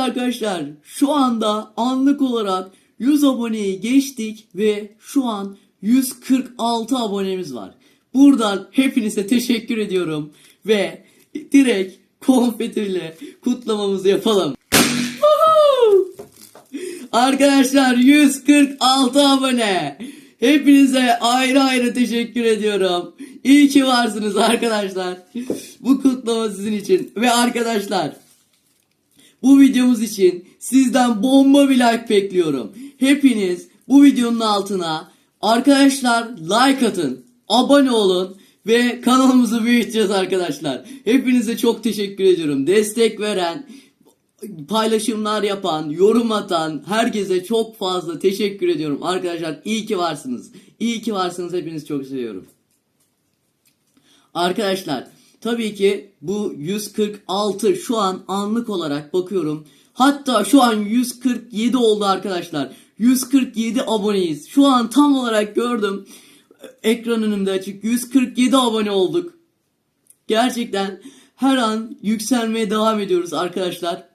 arkadaşlar şu anda anlık olarak 100 aboneyi geçtik ve şu an 146 abonemiz var. Buradan hepinize teşekkür ediyorum ve direkt konfetiyle kutlamamızı yapalım. Arkadaşlar 146 abone. Hepinize ayrı ayrı teşekkür ediyorum. İyi ki varsınız arkadaşlar. Bu kutlama sizin için. Ve arkadaşlar bu videomuz için sizden bomba bir like bekliyorum. Hepiniz bu videonun altına arkadaşlar like atın, abone olun ve kanalımızı büyüteceğiz arkadaşlar. Hepinize çok teşekkür ediyorum. Destek veren, paylaşımlar yapan, yorum atan herkese çok fazla teşekkür ediyorum. Arkadaşlar iyi ki varsınız. İyi ki varsınız. Hepinizi çok seviyorum. Arkadaşlar tabii ki bu 146 şu an anlık olarak bakıyorum. Hatta şu an 147 oldu arkadaşlar. 147 aboneyiz. Şu an tam olarak gördüm. Ekran önümde açık. 147 abone olduk. Gerçekten her an yükselmeye devam ediyoruz arkadaşlar.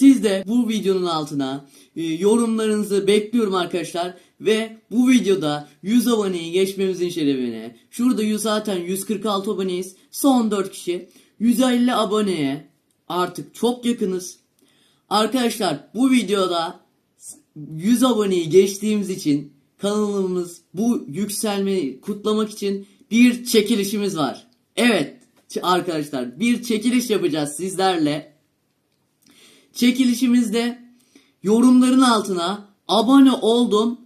Siz de bu videonun altına e, yorumlarınızı bekliyorum arkadaşlar. Ve bu videoda 100 aboneyi geçmemizin şerefine. Şurada 100 zaten 146 aboneyiz. Son 4 kişi. 150 aboneye artık çok yakınız. Arkadaşlar bu videoda 100 aboneyi geçtiğimiz için kanalımız bu yükselmeyi kutlamak için bir çekilişimiz var. Evet arkadaşlar bir çekiliş yapacağız sizlerle. Çekilişimizde yorumların altına abone oldum,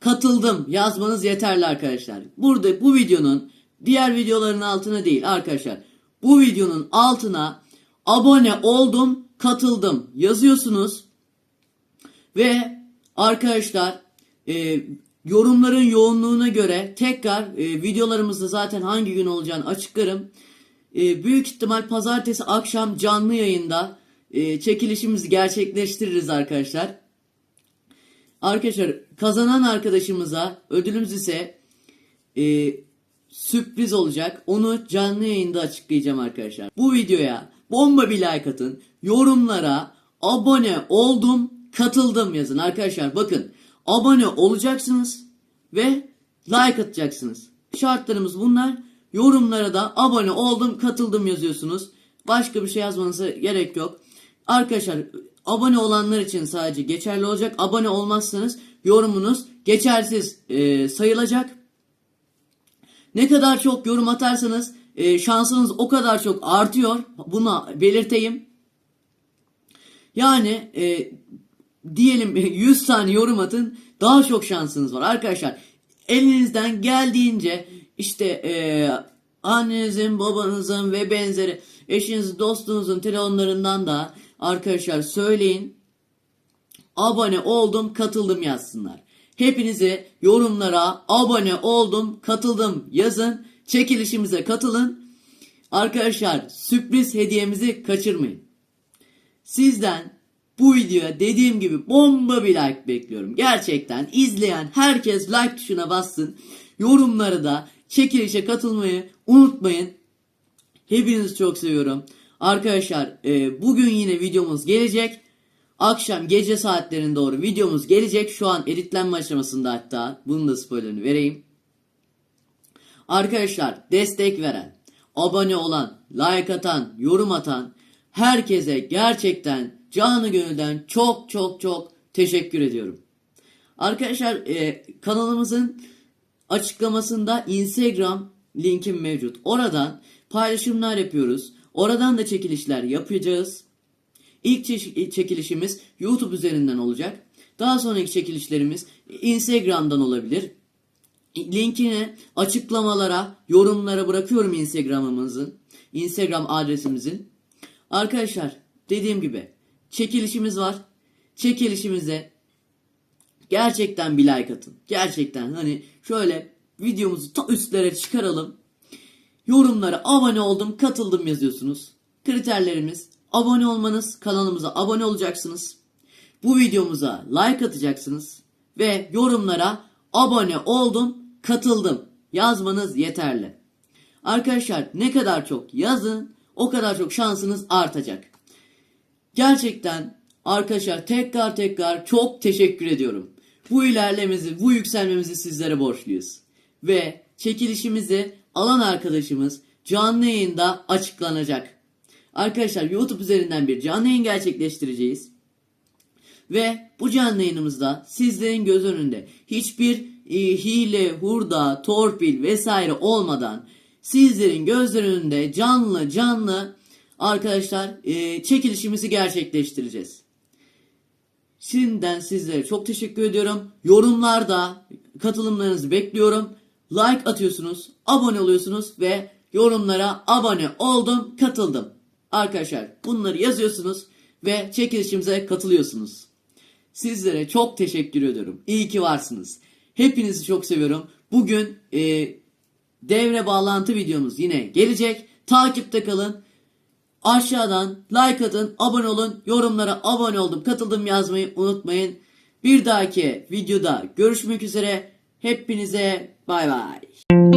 katıldım yazmanız yeterli arkadaşlar. Burada bu videonun diğer videoların altına değil arkadaşlar. Bu videonun altına abone oldum, katıldım yazıyorsunuz. Ve arkadaşlar e, yorumların yoğunluğuna göre tekrar e, videolarımızda zaten hangi gün olacağını açıklarım. E, büyük ihtimal pazartesi akşam canlı yayında e, çekilişimizi gerçekleştiririz arkadaşlar. Arkadaşlar kazanan arkadaşımıza ödülümüz ise e, sürpriz olacak. Onu canlı yayında açıklayacağım arkadaşlar. Bu videoya bomba bir like atın. Yorumlara abone oldum, katıldım yazın arkadaşlar. Bakın abone olacaksınız ve like atacaksınız. Şartlarımız bunlar. Yorumlara da abone oldum, katıldım yazıyorsunuz. Başka bir şey yazmanıza gerek yok. Arkadaşlar abone olanlar için sadece geçerli olacak. Abone olmazsanız yorumunuz geçersiz e, sayılacak. Ne kadar çok yorum atarsanız e, şansınız o kadar çok artıyor. Bunu belirteyim. Yani e, diyelim 100 tane yorum atın daha çok şansınız var arkadaşlar. Elinizden geldiğince işte e, annenizin, babanızın ve benzeri eşinizin, dostunuzun telefonlarından da arkadaşlar söyleyin. Abone oldum, katıldım yazsınlar. Hepinize yorumlara abone oldum, katıldım yazın. Çekilişimize katılın. Arkadaşlar sürpriz hediyemizi kaçırmayın. Sizden bu videoya dediğim gibi bomba bir like bekliyorum. Gerçekten izleyen herkes like tuşuna bassın. Yorumları da çekilişe katılmayı unutmayın. Hepinizi çok seviyorum. Arkadaşlar e, bugün yine videomuz gelecek. Akşam gece saatlerine doğru videomuz gelecek. Şu an editlenme aşamasında hatta. Bunun da spoilerını vereyim. Arkadaşlar destek veren, abone olan, like atan, yorum atan herkese gerçekten canı gönülden çok çok çok teşekkür ediyorum. Arkadaşlar e, kanalımızın açıklamasında Instagram linkim mevcut. Oradan paylaşımlar yapıyoruz. Oradan da çekilişler yapacağız. İlk çekilişimiz YouTube üzerinden olacak. Daha sonraki çekilişlerimiz Instagram'dan olabilir. Linkini açıklamalara, yorumlara bırakıyorum Instagram'ımızın, Instagram adresimizin. Arkadaşlar dediğim gibi çekilişimiz var. Çekilişimize gerçekten bir like atın. Gerçekten hani şöyle videomuzu ta üstlere çıkaralım. Yorumlara abone oldum, katıldım yazıyorsunuz. Kriterlerimiz abone olmanız, kanalımıza abone olacaksınız. Bu videomuza like atacaksınız ve yorumlara abone oldum, katıldım yazmanız yeterli. Arkadaşlar ne kadar çok yazın o kadar çok şansınız artacak. Gerçekten arkadaşlar tekrar tekrar çok teşekkür ediyorum. Bu ilerlememizi, bu yükselmemizi sizlere borçluyuz. Ve çekilişimizi alan arkadaşımız canlı yayında açıklanacak. Arkadaşlar YouTube üzerinden bir canlı yayın gerçekleştireceğiz. Ve bu canlı yayınımızda sizlerin göz önünde hiçbir e, hile, hurda, torpil vesaire olmadan sizlerin gözleri önünde canlı canlı arkadaşlar e, çekilişimizi gerçekleştireceğiz. Şimdiden sizlere çok teşekkür ediyorum. Yorumlarda katılımlarınızı bekliyorum. Like atıyorsunuz, abone oluyorsunuz ve yorumlara abone oldum, katıldım. Arkadaşlar bunları yazıyorsunuz ve çekilişimize katılıyorsunuz. Sizlere çok teşekkür ediyorum. İyi ki varsınız. Hepinizi çok seviyorum. Bugün e, devre bağlantı videomuz yine gelecek. Takipte kalın. Aşağıdan like atın, abone olun, yorumlara abone oldum, katıldım yazmayı unutmayın. Bir dahaki videoda görüşmek üzere. Hepinize bay bay.